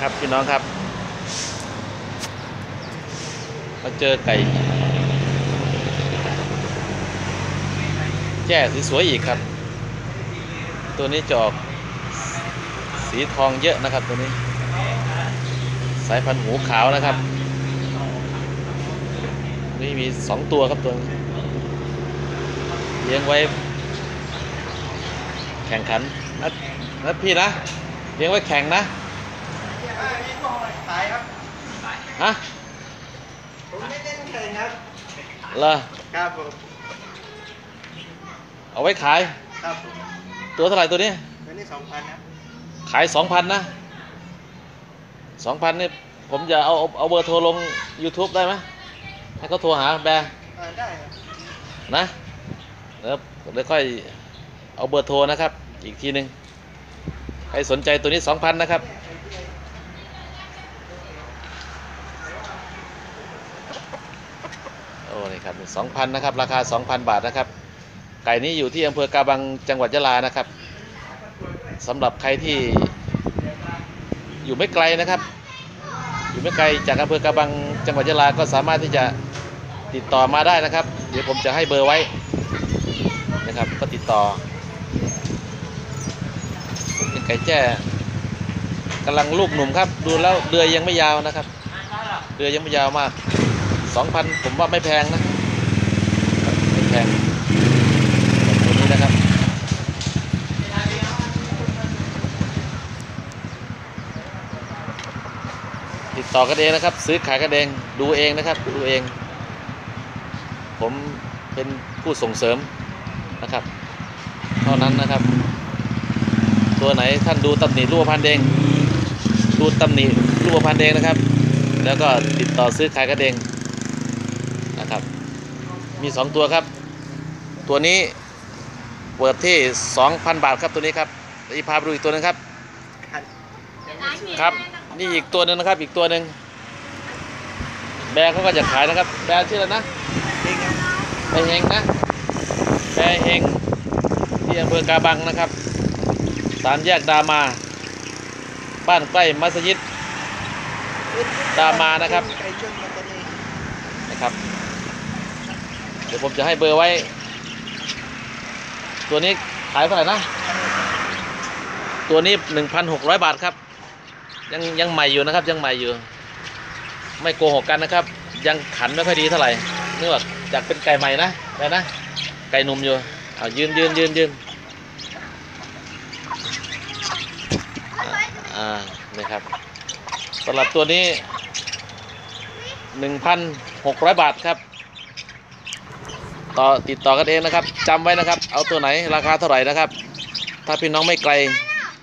ครับพี่น้องครับมาเจอไก่แจ้สวยๆอีกครับ ตัวนี้จอกสีทองเยอะนะครับตัวนี้ สายพันธุ์หูขาวนะครับ นี่มีสองตัวครับตัวเลี้ยงไว้ แข่งขันนะนะพี่นะ เลี้ยงไว้แข่งนะ ฮะผมไม่เล่นแข่งครับเหรอครับผมเอาไว้ขาย ครับผมตัวเท่าไหร่ตัวนี้ตัวนี้สองพันนะขายสองพันนะสองพันนี่ผมจะเอาเอาเอาเบอร์โทรลง YouTube ได้ไหมให้เขาโทรหาแบร์อ่าได้ครับนะเดี๋ยวเดี๋ยวค่อยเอาเบอร์โทรนะครับ อีกทีหนึ่งใครสนใจตัวนี้สองพันนะครับ โอ้ นี่ครับสองพันนะครับ ราคา 2,000 บาทนะครับ ไก่นี้อยู่ที่อำเภอกาบังจังหวัดยะลานะครับสำหรับใครที่อยู่ไม่ไกลนะครับ อยู่ไม่ไกลจากอำเภอกาบังจังหวัดยะลาก็สามารถที่จะติดต่อมาได้นะครับ เดี๋ยวผมจะให้เบอร์ไว้นะครับ ก็ติดต่อเป็นไก่แจ้กำลังลูกหนุ่มครับ ดูแล้วเดือยยังไม่ยาวนะครับเดือยยังไม่ยาวมาก 2,000ผมว่าไม่แพงนะไม่แพงตัวนี้นะครับติดต่อกันเองนะครับ ซื้อขายกันเองดูเองนะครับดูเอง ผมเป็นผู้ส่งเสริมนะครับ เท่านั้นนะครับ ตัวไหนท่านดูตำหนิรูปพันเองดูตำหนิรูปพันเองนะครับ แล้วก็ติดต่อซื้อขายกันเอง นะครับ มีสองตัวครับ ตัวนี้เปิดที่2,000บาทครับตัวนี้ครับอีกพาไปดูอีกตัวหนึงครับ ครับ นี่อีกตัวหนึ่งนะครับ อีกตัวหนึ่งแบร์เขาก็จะขายนะครับ แบร์ชื่ออะไรนะแบร์เฮงนะแบร์เฮงที่อำเภอกาบังนะครับสามแยกดามา บ้านใกล้มัสยิดตามานะครับนะครับ เดี๋ยวผมจะให้เบอร์ไว้ ตัวนี้ขายเท่าไหร่นะ ตัวนี้1,600บาทครับ ยังยังใหม่อยู่นะครับ ยังใหม่อยู่ ไม่โกหกกันนะครับ ยังขันไม่ค่อยดีเท่าไหร่เนื่องจากเป็นไก่ใหม่นะไปนะ ไก่หนุ่มอยู่เอายืนยืนยืนยืนอ่านี่ครับสำหรับตัวนี้1,600บาทครับ ต่อติดต่อกันเองนะครับจำไว้นะครับ เอาตัวไหนราคาเท่าไหร่นะครับ ถ้าพี่น้องไม่ไกล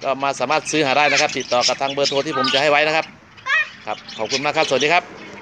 ก็มาสามารถซื้อหาได้นะครับ ติดต่อกับทางเบอร์โทรที่ผมจะให้ไว้นะครับ ครับ ขอบคุณมากครับ สวัสดีครับ